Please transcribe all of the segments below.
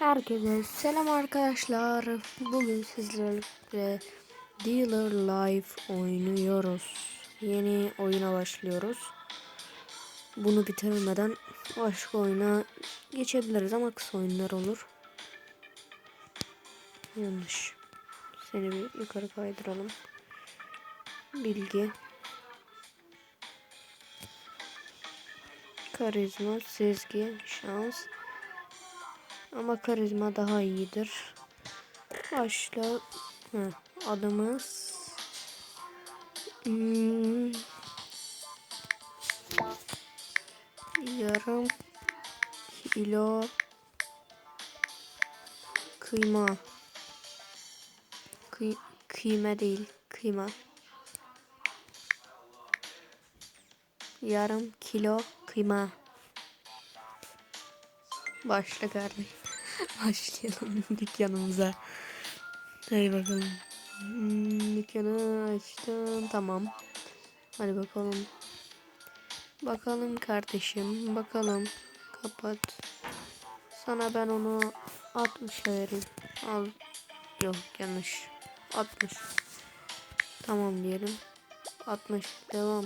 Herkese selam arkadaşlar. Bugün sizlerle Dealer Life oynuyoruz. Yeni oyuna başlıyoruz. Bunu bitirmeden başka oyuna geçebiliriz ama kısa oyunlar olur. Yanlış. Seni bir yukarı kaydıralım. Bilgi. Karizma, sezgi, şans. Ama karizma daha iyidir. Başla. Hı, adımız. Hmm. Yarım kilo kıyma. Kıy kıyma değil, kıyma. Yarım kilo kıyma. Başla kardeşim. Başlayalım dükkanımıza. Hadi bakalım. Hmm, dükkanı açtım. Tamam. Hadi bakalım. Bakalım kardeşim. Bakalım. Kapat. Sana ben onu 60 vereyim. Al. Yok yanlış. 60. Tamam diyelim. 60. Devam.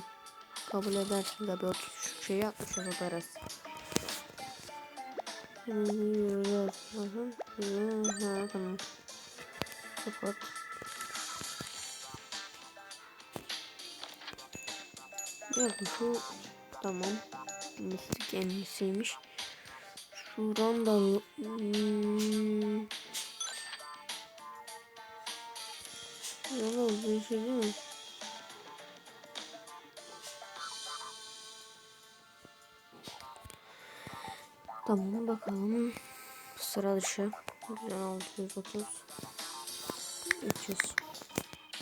Kabul edersin tabii. 30 şeyi 60 yaparız. Tamam. Kapat. Ya şu tamam. Mistik elbiseymiş. Şuradan da hmm. Yalan bir şey değil mi? Tamam bakalım. Sıra dışı. 630. 300.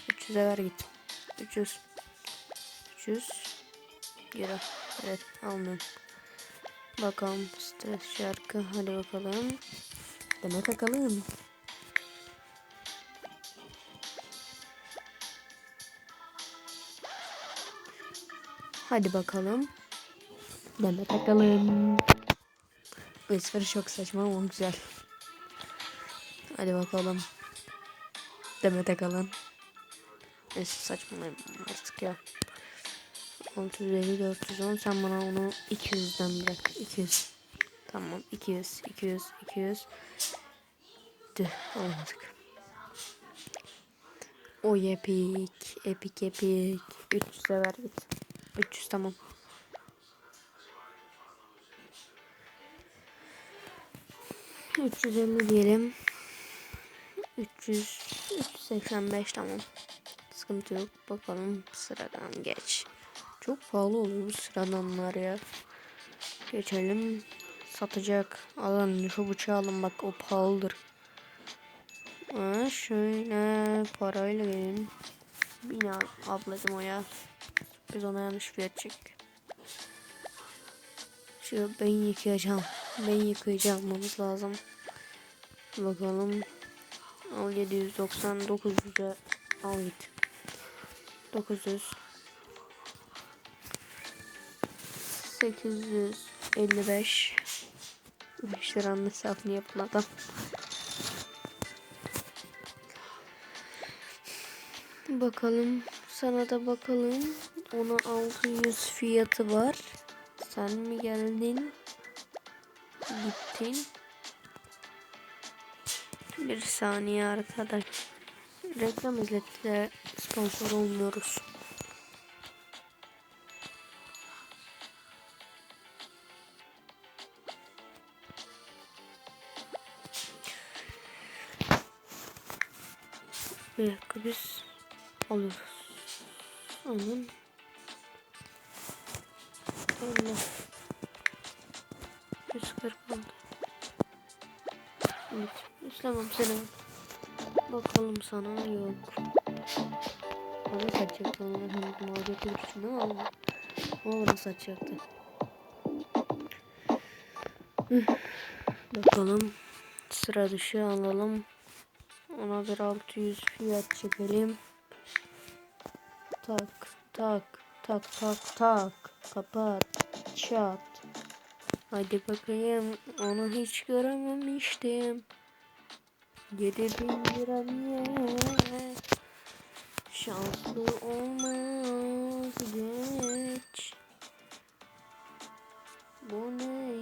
300'e ver git. 300. 300. Geri. Evet aldım. Bakalım stres şarkı. Hadi bakalım. Deme takalım. Hadi bakalım. Deme takalım. Bu espri çok saçma ama güzel. Hadi bakalım. Demet Akalın. Neyse saçmalayayım artık ya. 650 410 sen bana onu 200'den bırak. 200. Tamam 200 200 200. Tüh almadık. O epik epik epik 300'e ver git. 300 tamam. 350 diyelim. 300 385 tamam. Sıkıntı yok. Bakalım sıradan geç. Çok pahalı oluyor bu sıradanlar ya. Geçelim. Satacak. Alın şu bıçağı alın bak o pahalıdır. Ha, şöyle parayla gelin. Bina ablacım o ya. Biz ona yanlış fiyat çek. Şu ben yıkayacağım. Ben yıkayacağım lazım. Bakalım. Al 790 900'e al git. 900 855 5 liranın hesabını yapmadan. Bakalım sana da bakalım. Ona 600 fiyatı var. Sen mi geldin? Gittin. Bir saniye arkadaş. Reklam izletti sponsor olmuyoruz. Bir dakika biz alıyoruz. Onun Allah 140 oldu. Evet. İstemem seni. Bakalım sana yok. Bana satacaktı onu. Hem muhabbeti yürüsün ama ama o bana satacaktı. Bakalım. Sıra dışı alalım. Ona bir 600 fiyat çekelim. Tak tak tak tak tak. Kapat. Çat. Hadi bakayım onu hiç görememiştim. Yedi bin lira niye? Şanslı olmaz geç. Bu ne?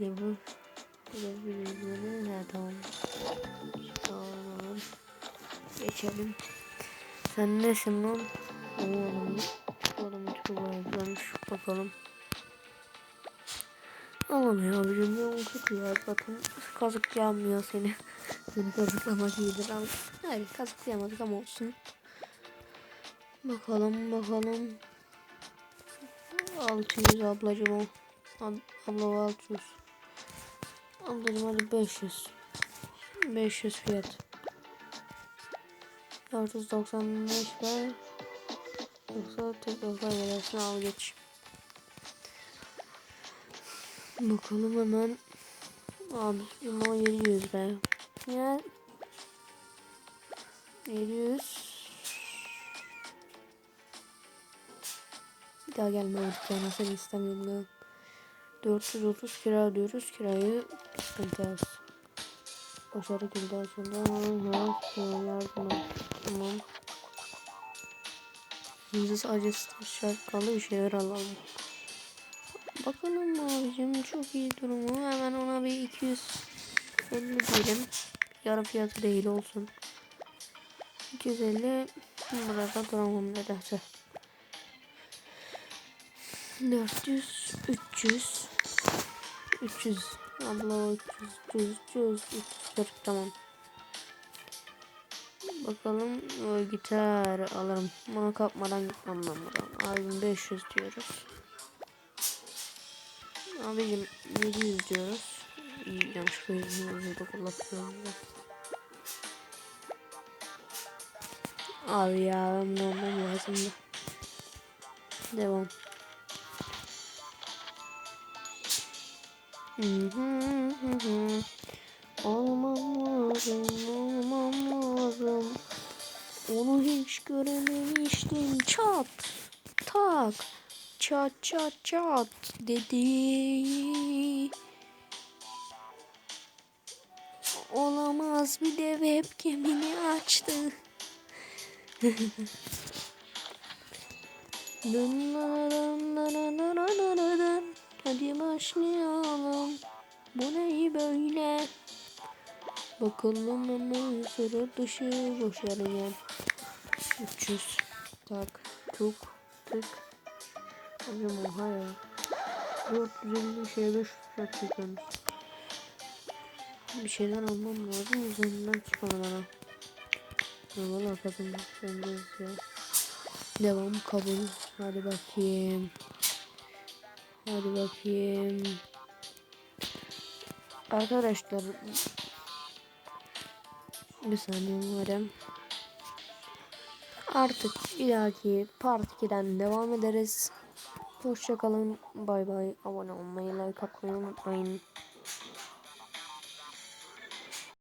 Ne bu? Bu da bir ürünü. Ha tamam. Tamam. Geçelim. Sen nesin lan? Oğlum. Çok güzelmiş. Bakalım. Alamıyor abicim yolun kötü ya zaten kazık yanmıyor seni. Seni kazıklamak iyidir ama. Hayır kazıklayamadık ama olsun. Bakalım bakalım. 600 ablacım o. Ab abla 600. Ablacım hadi 500. 500 fiyat. 495 ver. Yoksa tek yoksa gelirsin al geç. Bakalım hemen. Abi ama 700 be. Ya 700 Bir daha gelme dükkana seni istemiyorum ben. 430 kira diyoruz. Kirayı sıkıntı az. Başarı kilidi açıldı. Yardım. Tamam. Şimdi sadece şartkalı bir şeyler alalım. Bakalım abicim çok iyi durumu. Hemen ona bir 250 diyelim. Yarı fiyatı değil olsun. 250 burada duramam nedense. 400 300 300 abla 300 300 300 340 tamam. Bakalım o gitar alırım. Bana kapmadan gitmem ben buradan. Abim 500 diyoruz. Abicim 700 diyoruz. İyi yanlışlıkla 100 da kullanıyorum. Abi ya ben olmam lazım da. Devam. Olmam lazım, olmam. Onu hiç görememiştim. Çat, tak, çat çat çat dedi. Olamaz bir de webcam'ini açtı. Dın dın Bakalım hemen sıra dışı başarıya. 300 tak tuk tık. Hocam oha ya. 450 şey 500 fiyat çekiyoruz. Bir şeyler almam lazım üzerinden çıkmadı bana. Ya valla kadın bakacağız ya. Devam kabul. Hadi bakayım. Hadi bakayım. Arkadaşlar bir saniye umarım. Artık ileriki part 2'den devam ederiz. Hoşçakalın. Bay bay. Abone olmayı, like atmayı unutmayın.